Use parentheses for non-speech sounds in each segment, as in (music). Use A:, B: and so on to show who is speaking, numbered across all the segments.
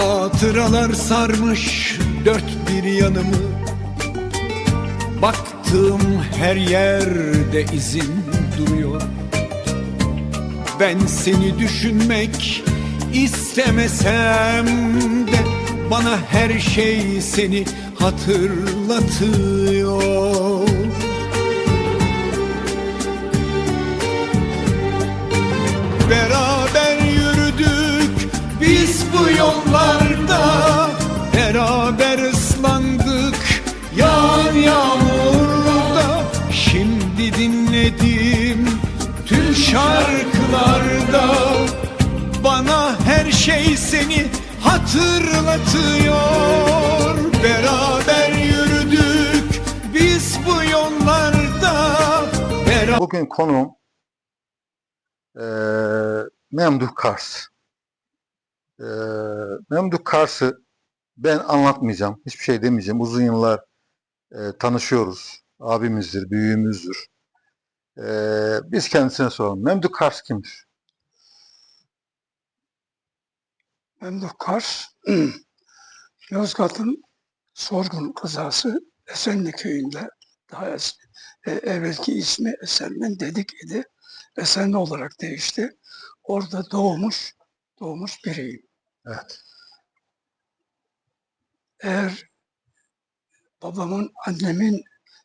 A: Hatıralar sarmış dört bir yanımı. Baktığım her yerde izin duruyor. Ben seni düşünmek istemesem de Bana her şey seni hatırlatıyor şarkılarda Bana her şey seni hatırlatıyor Beraber yürüdük biz bu yollarda Beraber
B: Bugün konuğum eee Memduh Kars. Eee Memduh Kars'ı ben anlatmayacağım. Hiçbir şey demeyeceğim. Uzun yıllar eee, tanışıyoruz. Abimizdir, büyüğümüzdür. Eee, biz kendisine soralım. Memduh Kars kimdir?
C: Memduh Kars, (clears throat) Yozgat'ın Sorgun kazası Esenli köyünde daha es, e, evvelki ismi Esenli'nin Dedik idi. Esenli olarak değişti. Orada doğmuş, doğmuş biriyim.
B: Evet.
C: Eğer babamın, annemin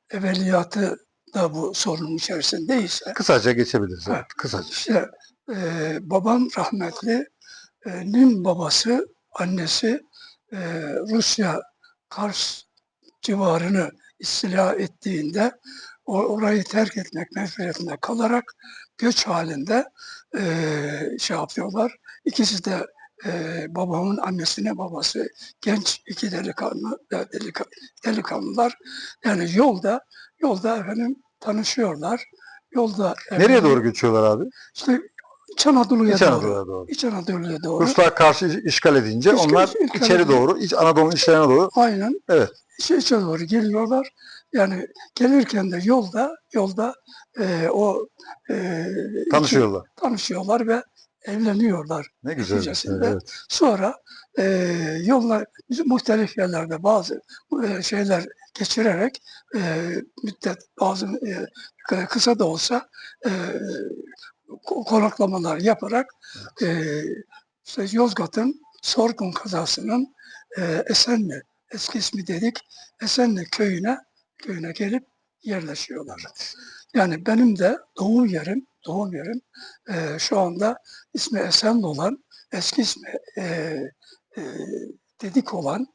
C: evveliyatı da bu sorunun içerisindeyse,
B: Kısaca geçebiliriz.
C: Evet.
B: Kısaca.
C: İşte e, babam rahmetli, e, nin babası, annesi e, Rusya Kars civarını istila ettiğinde orayı terk etmek mecburiyetinde kalarak göç halinde e, şey yapıyorlar. İkisi de e, babamın annesine babası genç iki delikanlı e, delika- delikanlılar yani yolda yolda efendim tanışıyorlar. Yolda
B: Nereye
C: efendim,
B: doğru göçüyorlar abi?
C: işte İç Anadolu'ya
B: İç
C: doğru.
B: Anadolu'ya doğru.
C: İç Anadolu'ya doğru.
B: Ruslar karşı işgal edince
C: İşgal-
B: onlar
C: işgal
B: içeri
C: edince.
B: doğru, İç Anadolu'nun içlerine doğru
C: Aynen.
B: Evet.
C: İçe, içe doğru geliyorlar. Yani gelirken de yolda yolda e, o e, iki-
B: tanışıyorlar.
C: tanışıyorlar ve evleniyorlar.
B: Ne güzel. bir şey,
C: Neticesinde
B: Evet.
C: Sonra e, yollar muhtelif yerlerde bazı e, şeyler geçirerek e, müddet bazı e, kısa da olsa e, ko- konaklamalar yaparak e, işte Yozgat'ın Sorgun kazasının e, Esenli eski ismi dedik Esenli köyüne köyüne gelip yerleşiyorlar. Yani benim de doğum yerim doğum yerim e, şu anda ismi Esenli olan eski ismi e, e, Dedik olan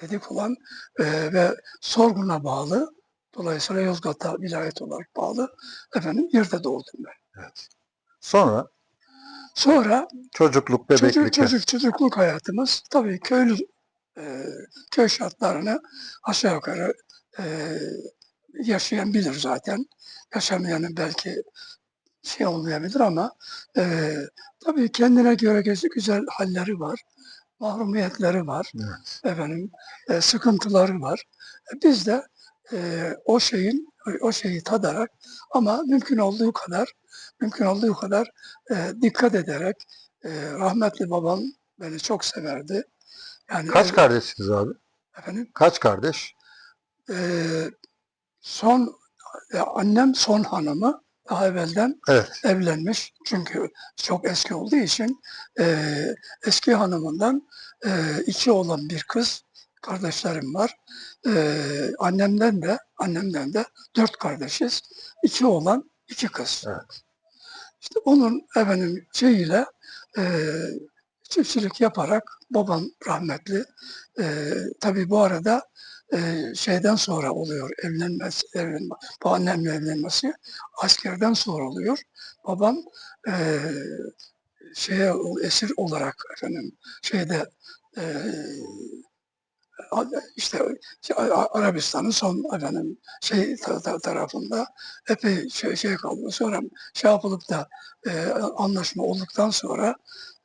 C: Dedik olan e, ve Sorgun'a bağlı dolayısıyla Yozgat'a vilayet olarak bağlı efendim yerde doğdum ben.
B: Sonra
C: Sonra
B: çocukluk, bebeklik.
C: çocuk, çocuk çocukluk hayatımız tabii köylü e, köy şartlarını aşağı yukarı e, yaşayan bilir zaten. Yaşamayanın belki şey olmayabilir ama e, tabii kendine göre güzel halleri var. Mahrumiyetleri var.
B: Evet.
C: Efendim e, sıkıntıları var. E, biz de e, o şeyin o şeyi tadarak ama mümkün olduğu kadar mümkün olduğu kadar e, dikkat ederek e, rahmetli babam beni çok severdi. Yani
B: Kaç kardeşsiniz abi?
C: efendim
B: Kaç kardeş?
C: e, son e, annem son hanımı daha evvelden
B: Evet.
C: evlenmiş. Çünkü çok eski olduğu için e, eski hanımından e, iki olan bir kız kardeşlerim var. E, annemden de annemden de dört kardeşiz. İki olan iki kız.
B: Evet.
C: İşte onun efendim şeyiyle e, çiftçilik yaparak babam rahmetli e, tabii bu arada e, şeyden sonra oluyor evlenmesi, evlenme, bu annemle evlenmesi askerden sonra oluyor. Babam e, şeye esir olarak efendim şeyde e, işte Arabistan'ın son efendim şey ta- ta- tarafında epey şey, şey kaldı. Sonra şey yapılıp da e, anlaşma olduktan sonra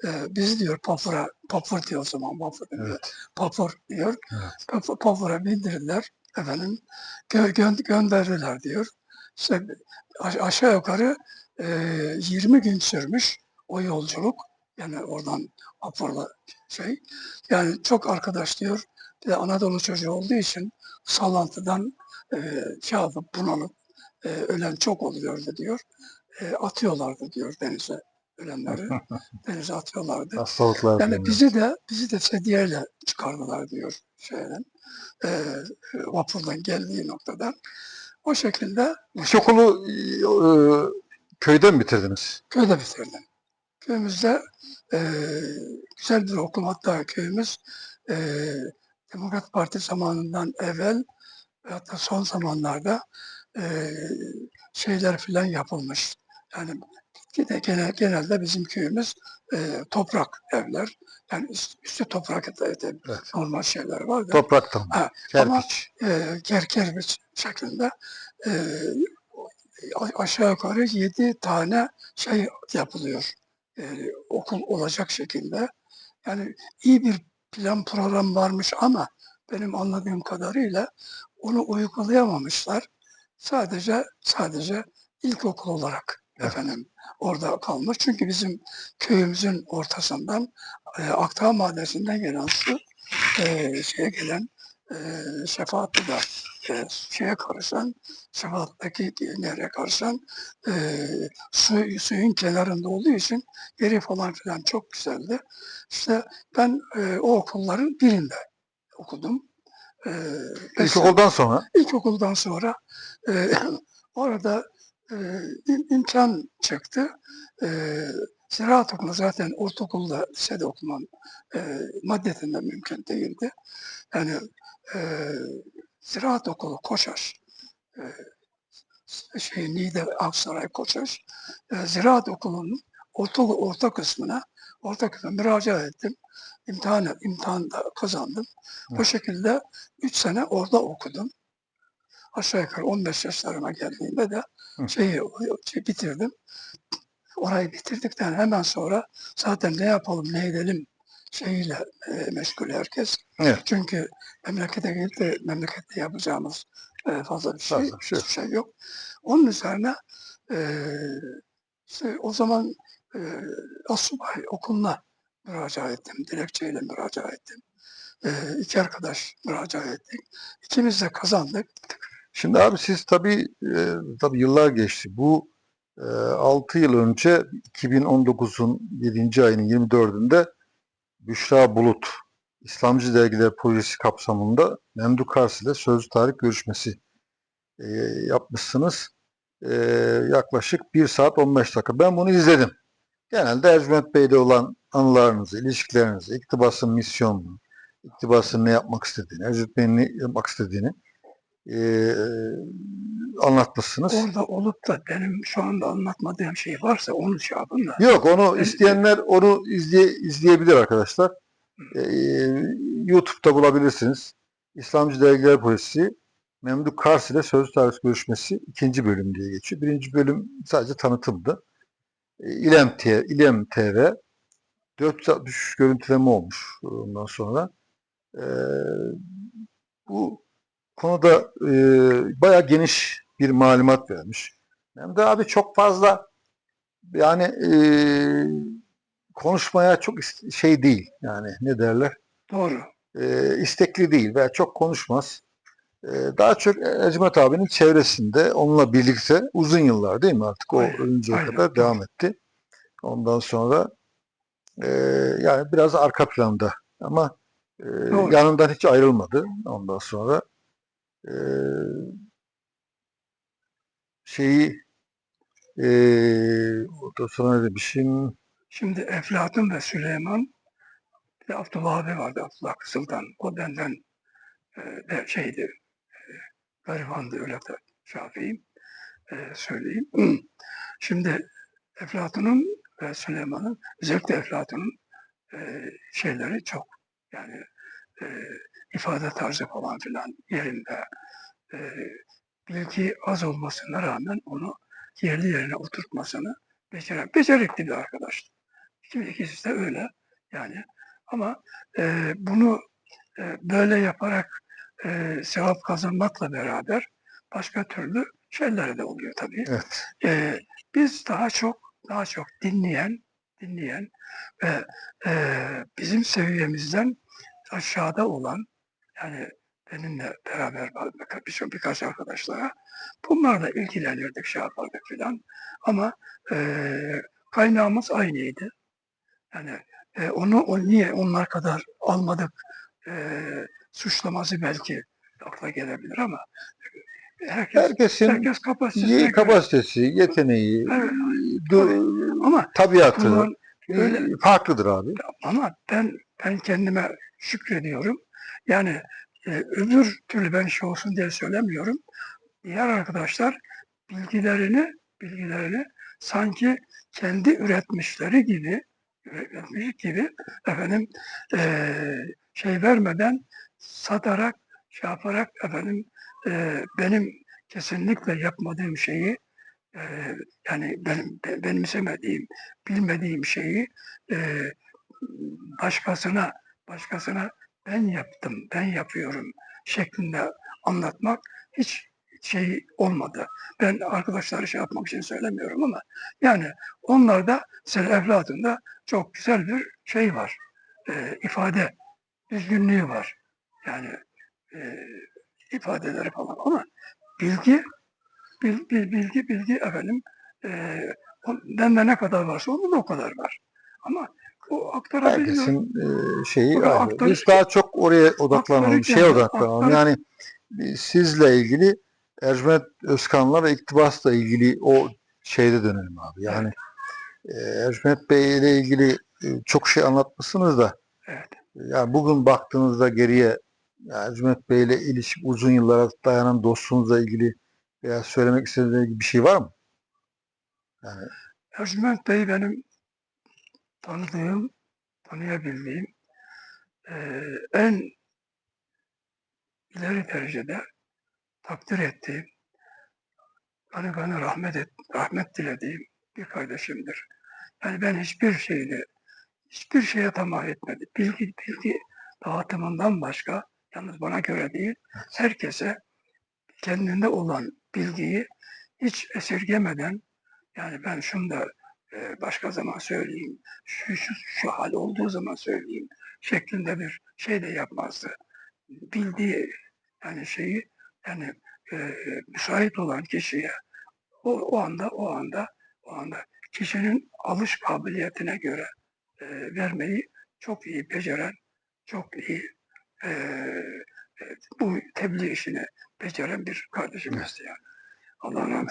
C: e, bizi diyor Papur'a, Papur diyor o zaman Papur.
B: Evet.
C: Papur diyor.
B: Evet.
C: Pa- Papur'a bindirdiler efendim gö- gö- gönderdiler diyor. İşte aşağı yukarı e, 20 gün sürmüş o yolculuk. Yani oradan Papur'la şey. Yani çok arkadaş diyor. Bir de Anadolu çocuğu olduğu için sallantıdan e, şey yapıp bunalıp e, ölen çok oluyordu diyor. E, atıyorlardı diyor denize ölenleri. denize atıyorlardı.
B: Hastalıklar.
C: Yani
B: deniyor.
C: bizi de bizi de sedyeyle çıkardılar diyor şeyden. E, vapurdan geldiği noktadan. O şekilde
B: İlkokulu e, e, köyden bitirdiniz.
C: köyde bitirdim. Köyümüzde eee, güzel bir okul hatta köyümüz eee Demokrat Parti zamanından evvel ve hatta son zamanlarda eee, şeyler filan yapılmış. Yani gene, gene- genelde bizim köyümüz eee, toprak evler. Yani üst- üstü toprak et-
B: Evet.
C: normal şeyler var
B: Topraktan.
C: Ha, ama-
B: Kerpiç.
C: e, kerker bir şeklinde e, aşağı yukarı yedi tane şey yapılıyor. E, okul olacak şekilde. Yani iyi bir plan program varmış ama benim anladığım kadarıyla onu uygulayamamışlar. Sadece sadece ilkokul olarak. Efendim orada kalmış. Çünkü bizim köyümüzün ortasından e, Akdağ Mahallesi'nden gelen su e, şeye gelen e, şefaatli de e, şeye karışan şefaattaki nereye karışan e, su, suyun kenarında olduğu için yeri falan filan çok güzeldi. İşte ben e, o okulların birinde okudum. E,
B: İlkokuldan sonra
C: İlkokuldan sonra e, (laughs) orada e, im- imkan çıktı. E, ziraat okulu zaten ortaokulda lisede okuman e, maddetinden mümkün değildi. Yani e, ziraat okulu Koçaş, e, şey Niğde Aksaray Koçaş, e, ziraat okulunun orta, orta kısmına orta kısmına müracaat ettim. İmtihan, imtihan da kazandım. Bu
B: Evet.
C: şekilde 3 sene orada okudum. Aşağı yukarı 15 yaşlarıma geldiğimde de. Şeyi şey bitirdim. Orayı bitirdikten hemen sonra zaten ne yapalım ne edelim şeyiyle e, meşgul herkes.
B: Evet.
C: Çünkü memlekete gelip de memlekette yapacağımız e, fazla bir şey,
B: Fazla bir şey
C: hiçbir şey yok. Onun üzerine e, işte o zaman e, Asubay okuluna müracaat ettim. Dilekçeyle müracaat ettim. E, iki arkadaş müracaat ettik. İkimiz de kazandık.
B: Şimdi abi siz tabii e, tabii yıllar geçti. Bu e, 6 yıl önce 2019'un 7. ayının 24'ünde Büşra Bulut İslamcı Dergiler Projesi kapsamında Memduh Kars ile sözlü tarih görüşmesi e, yapmışsınız. E, yaklaşık 1 saat 15 dakika. Ben bunu izledim. Genelde Ercüment Bey'le olan anılarınızı, ilişkilerinizi, iktibasın misyonunu, iktibasın ne yapmak istediğini, Ercüment Bey'in ne yapmak istediğini e, anlatmışsınız.
C: Orada olup da benim şu anda anlatmadığım şey varsa onu şey yapın da.
B: Yok onu isteyenler onu izleye, izleyebilir arkadaşlar. Ee, YouTube'da bulabilirsiniz. İslamcı Dergiler Polisi Memduh Kars ile Sözlü Tarih Görüşmesi ikinci bölüm diye geçiyor. Birinci bölüm sadece tanıtımdı. İlem, T- İlem TV 463 görüntüleme olmuş ondan sonra. Ee, bu konuda e, bayağı geniş bir malumat vermiş. Memduh abi çok fazla yani e, konuşmaya çok şey değil yani ne derler
C: Doğru.
B: e, istekli değil veya çok konuşmaz. E, daha çok Ercüment abinin çevresinde onunla birlikte uzun yıllar değil mi artık o
C: Aynen,
B: ölünceye
C: aynen,
B: kadar devam etti. Ondan sonra e, yani biraz arka planda ama e,
C: Doğru.
B: yanından hiç ayrılmadı. Ondan sonra e, şeyi e, orada ne demişim
C: Şimdi Eflatun ve Süleyman bir Abdullah abi vardı Abdullah Kızıl'dan. O benden e, şeydi e, garibandı öyle de Şafii'yim e, söyleyeyim. (clears throat) Şimdi Eflatun'un ve Süleyman'ın özellikle Eflatun'un e, şeyleri çok yani e, ifade tarzı falan filan yerinde e, bilgi az olmasına rağmen onu yerli yerine oturtmasını beceren, becerikli bir arkadaştı. Şimdi ikisi de öyle yani. Ama e, bunu e, böyle yaparak e, sevap kazanmakla beraber başka türlü şeyler de oluyor tabii.
B: evet
C: E, biz daha çok daha çok dinleyen, dinleyen ve e, bizim seviyemizden aşağıda olan yani benimle beraber birçok birkaç arkadaşlara bunlarla ilgilenirdik, şey yapardık filan. Ama e, kaynağımız aynıydı. Yani e, onu o niye onlar kadar almadık e, suçlaması belki akla gelebilir ama herkes
B: Herkesin
C: herkes göre.
B: kapasitesi, yeteneği,
C: Evet,
B: du-
C: ama
B: tabiatı
C: öyle
B: farklıdır abi.
C: ama ben ben kendime şükrediyorum. Yani e, öbür türlü ben şey olsun diye söylemiyorum. Diğer arkadaşlar bilgilerini bilgilerini sanki kendi üretmişleri gibi üretmiş gibi efendim e, şey vermeden satarak şey yaparak efendim e, benim kesinlikle yapmadığım şeyi e, yani benim be- benimsemediğim bilmediğim şeyi e, başkasına başkasına ben yaptım, ben yapıyorum şeklinde anlatmak hiç şey olmadı. Ben arkadaşları şey yapmak için söylemiyorum ama yani onlarda senin evladında çok güzel bir şey var. e, ifade düzgünlüğü var. Yani e, ifadeleri falan ama bilgi bil- bil- bilgi bilgi efendim e, bende ne kadar varsa onun da o kadar var. Ama o aktarabiliyor.
B: Herkesin e, şeyi ayrı.
C: aktarış-
B: Biz daha çok oraya odaklanalım,
C: de
B: odaklanalım.
C: aktarı-
B: Yani e, sizle ilgili Ercüment Özkan'la ve iktibasla ilgili o şeyde dönelim abi. Yani e, Ercüment Bey ile ilgili e, çok şey anlatmışsınız da
C: Evet.
B: yani bugün baktığınızda geriye Ercüment Bey ile ilişki uzun yıllara dayanan dostluğunuzla ilgili veya söylemek istediğiniz bir şey var mı? Yani
C: Ercüment Bey benim tanıdığım, tanıyabildiğim eee, en ileri derecede takdir ettiğim, hani bana rahmet et, rahmet dilediğim bir kardeşimdir. Yani ben hiçbir şeyde, hiçbir şeye tamah etmedi. Bilgi, bilgi dağıtımından başka, yalnız bana göre değil, herkese kendinde olan bilgiyi hiç esirgemeden, yani ben şunu da e, başka zaman söyleyeyim, şu, şu, şu hal olduğu zaman söyleyeyim şeklinde bir şey de yapmazdı. Bildiği yani şeyi yani e, müsait olan kişiye o, o anda o anda o anda kişinin alış kabiliyetine göre e, vermeyi çok iyi beceren, çok iyi e, e, bu tebliğ işini beceren bir kardeşimizdi yani.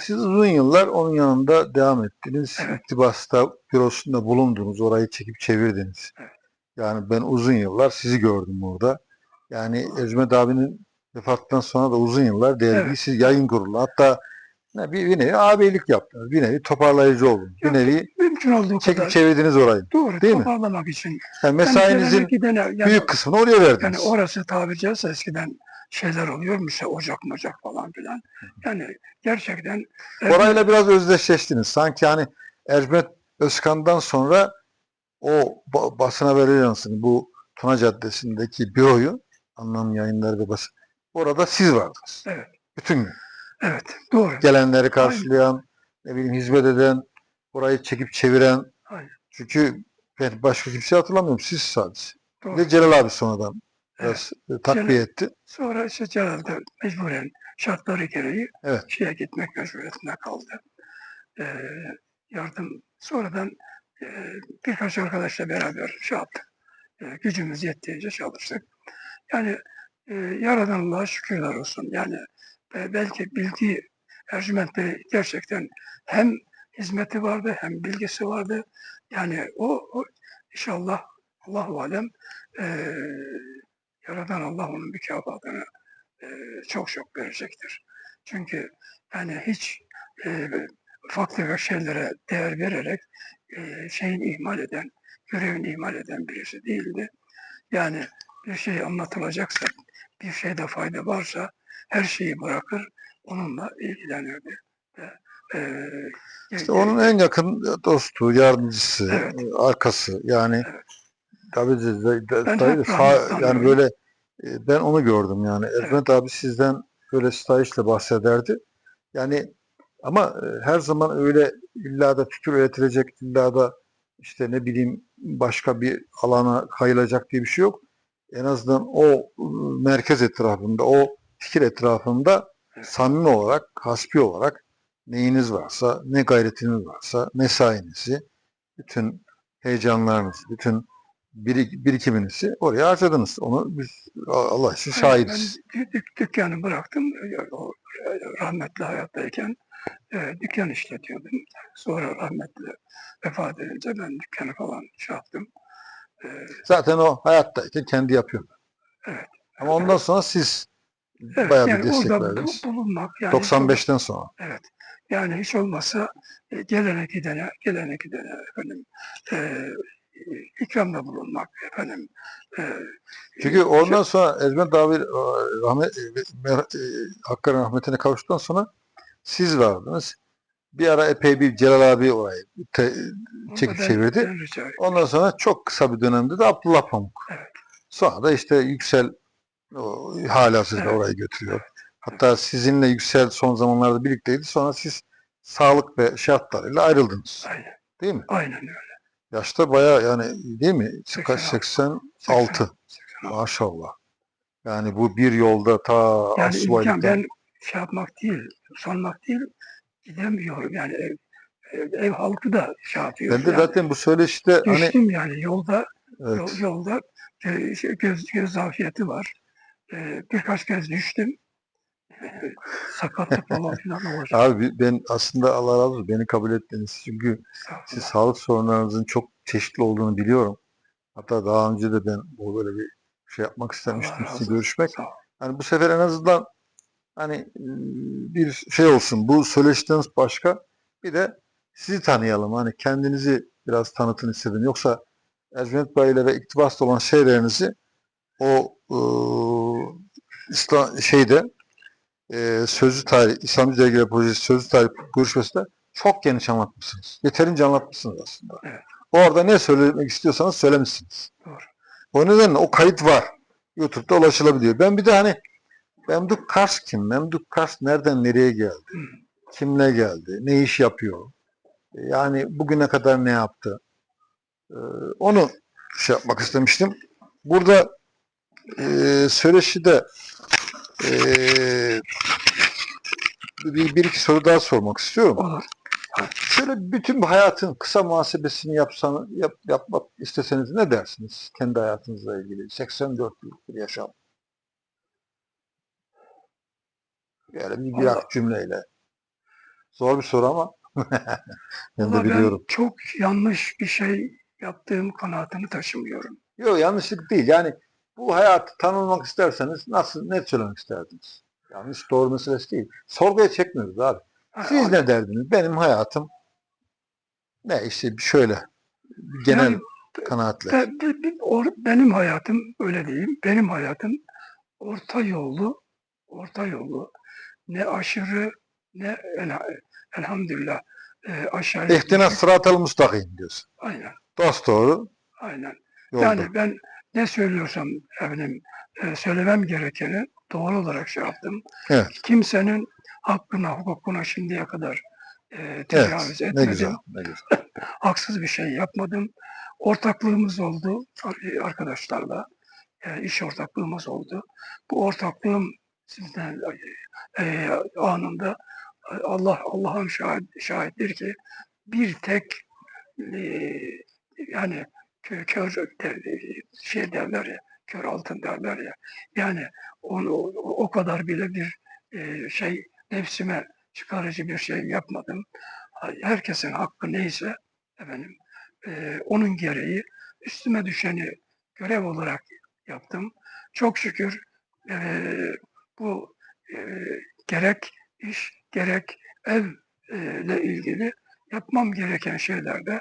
B: Siz uzun yıllar onun yanında devam ettiniz.
C: Evet.
B: İktibas'ta bürosunda bulundunuz. Orayı çekip çevirdiniz.
C: Evet.
B: Yani ben uzun yıllar sizi gördüm orada. Yani Ercüment abinin vefatından sonra da uzun yıllar dergi
C: Evet.
B: siz yayın kurulu. Hatta ne, bir, bir nevi ağabeylik yaptınız. Bir nevi toparlayıcı oldunuz. Bir nevi
C: Mümkün olduğu
B: çekip
C: kadar
B: çevirdiniz orayı.
C: doğru
B: Değil mi?
C: toparlamak için.
B: Yani
C: Yani
B: mesainizin
C: yani,
B: büyük kısmını oraya verdiniz.
C: yani orası tabiri caizse eskiden şeyler oluyormuş ya ocak mocak falan filan. Yani gerçekten
B: Orayla biraz özdeşleştiniz. Sanki hani Ercüment Özkan'dan sonra o ba- basın haber ajansının bu Tuna Caddesi'ndeki büroyu anlam yayınları ve basın orada siz vardınız.
C: Evet.
B: Bütün gün.
C: evet doğru.
B: Gelenleri karşılayan, ne bileyim hizmet eden, orayı çekip çeviren.
C: Aynen.
B: Çünkü ben başka kimseyi hatırlamıyorum. Siz sadece.
C: doğru.
B: Ve Celal abi sonradan biraz e, takviye etti.
C: Sonra işte Celal da mecburen şartları gereği
B: Evet.
C: şeye gitmek mecburiyetinde kaldı. Ee, yardım sonradan e, birkaç arkadaşla beraber şey yaptık. E, gücümüz yettiğince çalıştık. Yani e, Yaradan Allah'a şükürler olsun. Yani e, belki bilgi Ercüment Bey gerçekten hem hizmeti vardı hem bilgisi vardı. Yani o, o inşallah Allahu alem e, Yaradan Allah onun mükafatını e, çok çok verecektir. Çünkü yani hiç e, ufak tefek şeylere değer vererek e, şeyin ihmal eden, görevini ihmal eden birisi değildi. Yani bir şey anlatılacaksa, bir şeyde fayda varsa her şeyi bırakır, onunla ilgilenirdi. Ve, e,
B: İşte onun en yakın dostu, yardımcısı,
C: Evet.
B: arkası yani
C: Evet.
B: Tabii
C: Ben
B: de sağ- yani böyle e, ben onu gördüm yani. Ercüment abi sizden böyle stahişle bahsederdi. Yani ama e, her zaman öyle illa da fikir üretilecek, illa da işte ne bileyim başka bir alana kayılacak diye bir şey yok. En azından o ıı, merkez etrafında, o fikir etrafında samimi olarak, hasbi olarak neyiniz varsa, ne gayretiniz varsa, mesainizi, bütün heyecanlarınızı, bütün birik- birikiminizi oraya harcadınız. Onu biz Allah için şahidiz.
C: Ben dük- dük- dükkanı bıraktım. e, O rahmetli hayattayken e, dükkan işletiyordum. Sonra rahmetli vefat edince ben dükkanı falan şey yaptım. E,
B: Zaten o hayattayken kendi yapıyor.
C: Evet.
B: Ama ondan sonra siz
C: evet,
B: bayağı bir
C: yani
B: destek
C: orada bu-
B: verdiniz.
C: bulunmak. Yani hiç
B: 95'ten sonra.
C: Evet. Yani hiç olmazsa e, gelene gidene, gelene gidene efendim e, ikramda bulunmak efendim. E,
B: Çünkü ondan sonra Ercüment abi e, rahmet, e, e, Hakk'ın rahmetine kavuştuktan sonra siz vardınız. Bir ara epey bir Celal abi orayı te- çekip çevirdi. Ondan sonra çok kısa bir dönemde de Abdullah Pamuk.
C: Evet.
B: Sonra da işte Yüksel o, halihazırda
C: Evet.
B: orayı götürüyor. Hatta sizinle Yüksel son zamanlarda birlikteydi. Sonra siz sağlık ve şartlarıyla ayrıldınız.
C: Aynen,
B: Değil mi?
C: aynen öyle.
B: Yaşta bayağı yani değil mi? Kaç
C: 86.
B: 86. Maşallah. Yani bu bir yolda ta
C: Yani
B: asubaylıktan.
C: ben şey yapmak değil, sanmak değil, gidemiyorum yani ev, ev, ev halkı da şey yapıyor.
B: Ben de
C: yani.
B: zaten bu söyleşte hani
C: Düştüm yani yolda,
B: evet,
C: yol- yolda e, şey, göz, göz zafiyeti var. E, birkaç kez düştüm. Sakatlık falan filan olacak.
B: abi ben aslında Allah razı olsun beni kabul ettiniz. Çünkü siz sağlık sorunlarınızın çok çeşitli olduğunu biliyorum. Hatta daha önce de ben bu böyle bir şey yapmak istemiştim sizi görüşmek. Hani bu sefer en azından hani ıı, bir şey olsun. Bu söyleştiğiniz başka. Bir de sizi tanıyalım. Hani kendinizi biraz tanıtın istedim. Yoksa Ercüment Bayilere iktibaslı olan şeylerinizi o ıı, İslam şeyde e, sözlü tarih, İslamcı Dergiler Projesi sözlü tarih görüşmesinde çok geniş anlatmışsınız. Yeterince anlatmışsınız aslında.
C: Evet.
B: Orada ne söylemek istiyorsanız söylemişsiniz.
C: Doğru.
B: O nedenle o kayıt var. YouTube'da ulaşılabiliyor. Ben bir de hani Memduh Kars kim? Memduh Kars nereden nereye geldi?
C: Hı.
B: Kimle geldi? Ne iş yapıyor? Yani bugüne kadar ne yaptı? Ee, onu şey yapmak istemiştim. Burada e, söyleşide e, bir, bir iki soru daha sormak istiyorum.
C: Olur.
B: Şöyle bütün hayatın kısa muhasebesini yapsan, yap, yapmak isteseniz ne dersiniz? Kendi hayatınızla ilgili. 84 yıllık bir yaşam. Yani bir, bir cümleyle. Zor bir soru ama (laughs) ben de biliyorum.
C: ben çok yanlış bir şey yaptığım kanaatini taşımıyorum.
B: Yok yanlışlık değil. Yani bu hayatı tanımlamak isterseniz nasıl, ne söylemek isterdiniz? Yanlış doğru meselesi değil. Sorguya çekmiyoruz abi. Siz ne derdiniz? Benim hayatım ne işte şöyle genel
C: Yani
B: kanaatle.
C: Be- be- be- or- benim hayatım öyle diyeyim. Benim hayatım orta yollu, orta yollu. Ne aşırı ne elha- elhamdülillah e, aşağıya.
B: İhtina sıratel mustakim diyorsun.
C: Aynen,
B: Dost doğru
C: aynen.
B: yolda.
C: Yani ben ne söylüyorsam efendim e, söylemem gerekeni doğru olarak şey yaptım.
B: Evet.
C: Kimsenin hakkına, hukukuna şimdiye kadar e, tecavüz
B: evet.
C: etmedim.
B: Ne güzel. Ne güzel. (laughs)
C: haksız bir şey yapmadım. Ortaklığımız oldu ar- arkadaşlarla. Yani iş ortaklığımız oldu. Bu ortaklığım sizden e, anında Allah Allah'ın şahit, şahittir ki bir tek e, yani kör de- şey derler ya kör altın derler ya yani onu o kadar bile bir e, şey nefsime çıkarıcı bir şey yapmadım. Herkesin hakkı neyse efendim e, onun gereği üstüme düşeni görev olarak yaptım. Çok şükür e, bu e, gerek iş gerek evle ilgili yapmam gereken şeylerde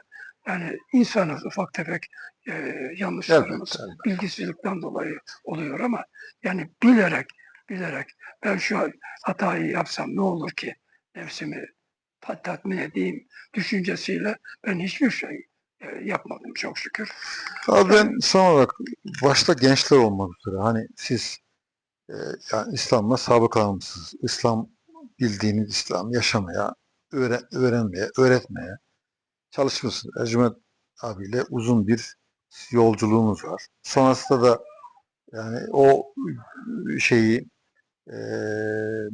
C: yani insanız ufak tefek e, yanlışlarımız
B: Elbette, elbette.
C: bilgisizlikten dolayı oluyor ama yani bilerek bilerek ben şu hatayı yapsam ne olur ki nefsimi ta- tatmin edeyim düşüncesiyle ben hiçbir şey e, yapmadım çok şükür.
B: Abi ben son olarak başta gençler olmak üzere hani siz e, yani İslam'la sabıkalanmışsınız. İslam bildiğiniz İslam yaşamaya, öğre- öğrenmeye, öğretmeye çalışmışsınız. Ercüment abiyle uzun bir yolculuğumuz var. Sonrasında da yani o şeyi eee,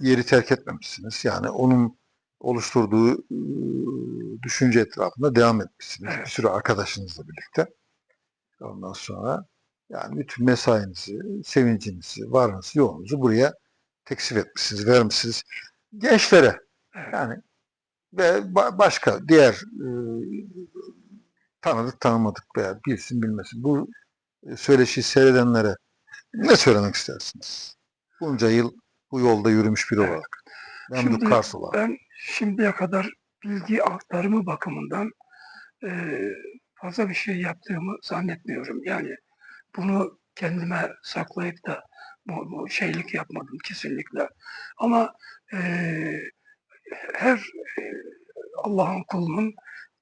B: yeri terk etmemişsiniz. Yani onun oluşturduğu eee, düşünce etrafında devam etmişsiniz. Bir sürü arkadaşınızla birlikte. Ondan sonra yani bütün mesainizi, sevincinizi, varınızı, yoğununuzu buraya teksif etmişsiniz, vermişsiniz. Gençlere yani ve ba- başka diğer e, tanıdık tanımadık veya bilsin bilmesin bu e, söyleşiyi seyredenlere ne söylemek istersiniz? Bunca yıl bu yolda yürümüş biri
C: Evet.
B: olarak. Memduh
C: Şimdi
B: Kars olarak.
C: Ben şimdiye kadar bilgi aktarımı bakımından eee, fazla bir şey yaptığımı zannetmiyorum. Yani bunu kendime saklayıp da bu, bu şeylik yapmadım kesinlikle. Ama eee, her Allah'ın kulunun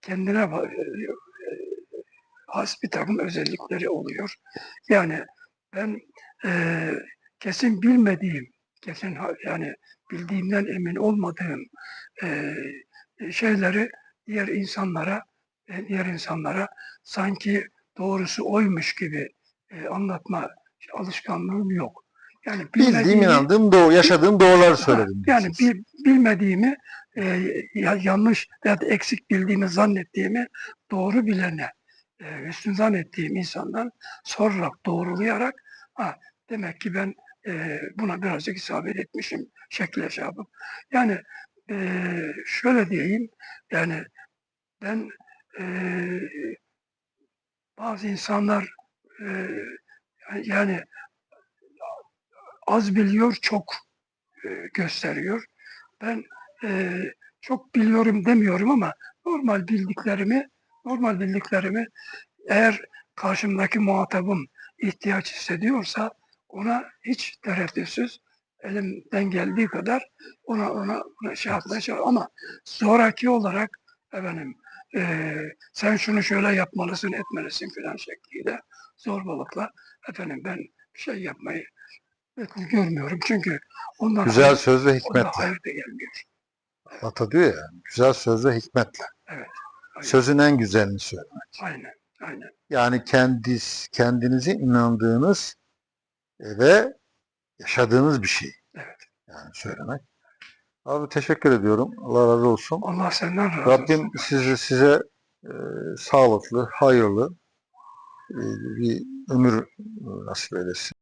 C: kendine eee, has bir takım özellikleri oluyor. Yani ben eee, kesin bilmediğim, kesin yani bildiğimden emin olmadığım eee, şeyleri diğer insanlara e, diğer insanlara sanki doğrusu oymuş gibi e, anlatma alışkanlığım yok. Yani
B: Bildiğim, inandığım, doğru, yaşadığım doğruları söyledim.
C: yani bil- bilmediğimi e, ya- yanlış veya eksik bildiğimi zannettiğimi doğru bilene e, üstün zannettiğim insandan sorarak doğrulayarak ha, demek ki ben e, buna birazcık isabet etmişim şekle şey yapıp. Yani e, şöyle diyeyim yani ben e, bazı insanlar e, yani az biliyor çok e, gösteriyor. Ben e, çok biliyorum demiyorum ama normal bildiklerimi normal bildiklerimi eğer karşımdaki muhatabım ihtiyaç hissediyorsa ona hiç tereddütsüz elimden geldiği kadar ona ona, ona şey yapmaya çalışıyorum. ama zoraki olarak efendim e, sen şunu şöyle yapmalısın etmelisin filan şekliyle zorbalıkla efendim ben bir şey yapmayı görmüyorum çünkü ondan
B: Güzel
C: hayır-
B: söz ve hikmetle.
C: hayır da gelmiyor.
B: Ata diyor ya, güzel söz ve hikmetle.
C: Evet, aynen.
B: Sözün en güzelini söyle.
C: Aynen, aynen.
B: Yani kendiniz, kendinize inandığınız e, ve yaşadığınız bir şey.
C: Evet.
B: Yani söylemek. Abi teşekkür ediyorum. Allah razı olsun.
C: Allah senden razı olsun.
B: Rabbim sizi size e, sağlıklı, hayırlı e, bir ömür nasip eylesin.